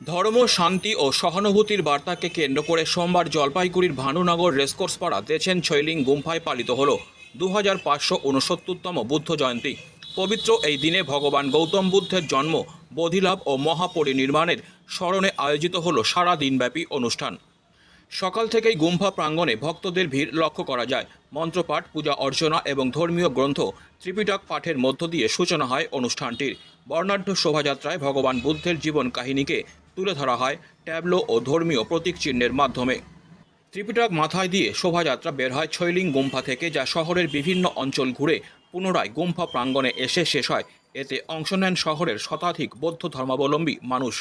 ধর্ম, শান্তি ও সহানুভূতির বার্তাকে কেন্দ্র করে সোমবার জলপাইগুড়ির ভানুনগর রেসকোর্স পাড়া দেছেন ছৈলিং গুম্ফায় পালিত হল দু হাজার পাঁচশো উনসত্তরতম বুদ্ধ জয়ন্তী। পবিত্র এই দিনে ভগবান গৌতম বুদ্ধের জন্ম, বোধিলাভ ও মহাপরিনির্মাণের স্মরণে আয়োজিত হল সারা দিনব্যাপী অনুষ্ঠান। সকাল থেকেই গুম্ফা প্রাঙ্গণে ভক্তদের ভিড় লক্ষ্য করা যায়। মন্ত্রপাঠ, পূজা অর্চনা এবং ধর্মীয় গ্রন্থ, ত্রিপিটক পাঠের মধ্য দিয়ে সূচনা হয় অনুষ্ঠানটির। বর্ণাঢ্য শোভাযাত্রায় ভগবান বুদ্ধের জীবন কাহিনীকে তুলে ধরা হয় ট্যাবলো ও ধর্মীয় প্রতীক চিহ্নের মাধ্যমে। ত্রিপিটক মাথায় দিয়ে শোভাযাত্রা বের হয় ছৈলিং গুম্ফা থেকে, যা শহরের বিভিন্ন অঞ্চল ঘুরে পুনরায় গুম্ফা প্রাঙ্গণে এসে শেষ হয়। এতে অংশ নেন শহরের শতাধিক বৌদ্ধ ধর্মাবলম্বী মানুষ।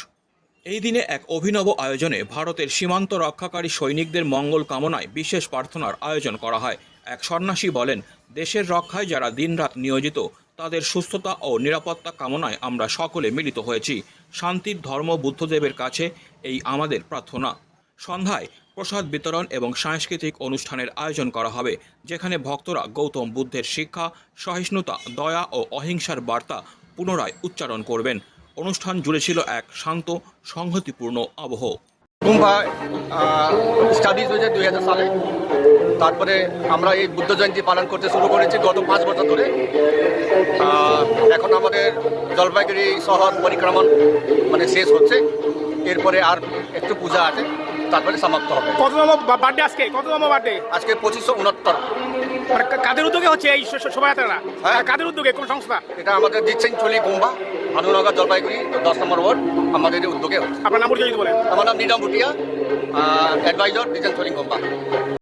এই দিনে এক অভিনব আয়োজনে ভারতের সীমান্ত রক্ষাকারী সৈনিকদের মঙ্গল কামনায় বিশেষ প্রার্থনার আয়োজন করা হয়। এক সন্ন্যাসী বলেন, দেশের রক্ষায় যারা দিনরাত নিয়োজিত, তাদের সুস্থতা ও নিরাপত্তা কামনায় আমরা সকলে মিলিত হয়েছি। শান্তির ধর্ম বুদ্ধদেবের কাছে এই আমাদের প্রার্থনা। সন্ধ্যায় প্রসাদ বিতরণ এবং সাংস্কৃতিক অনুষ্ঠানের আয়োজন করা হবে, যেখানে ভক্তরা গৌতম বুদ্ধের শিক্ষা, সহিষ্ণুতা, দয়া ও অহিংসার বার্তা পুনরায় উচ্চারণ করবেন। অনুষ্ঠান জুড়ে ছিল এক শান্ত, সংহতিপূর্ণ আবহ। কুম্ভা স্টাডিজ হয়েছে দুই হাজার সালে। তারপরে আমরা এই বুদ্ধ জয়ন্তী পালন করতে শুরু করেছি গত পাঁচ বছর ধরে। এখন আমাদের জলপাইগুড়ি শহর পরিক্রমণ মানে শেষ হচ্ছে। এরপরে আর একটু পূজা আছে তারপরে সমাপ্ত হবে। বা- বার্থডে আজকে? কততম বার্থডে আজকে পঁচিশশো উনত্তর। কাদের উদ্যোগে হচ্ছে এই শো- শো- শোভাযাত্রাটা? হ্যাঁ। কাদের উদ্যোগে? কোন সংস্থা? এটা আমাদের দিচ্ছেন চলি কুম্ভা ভানুনগর জলপাইগুড়ি দশ নম্বর ওয়ার্ড। আমাদের উদ্যোগে হচ্ছে। আপনার নাম যদি বলেন। আমার নাম নিডাম ভুটিয়া অ্যাডভাইজার দিচ্ছেন চলি কুম্ভা।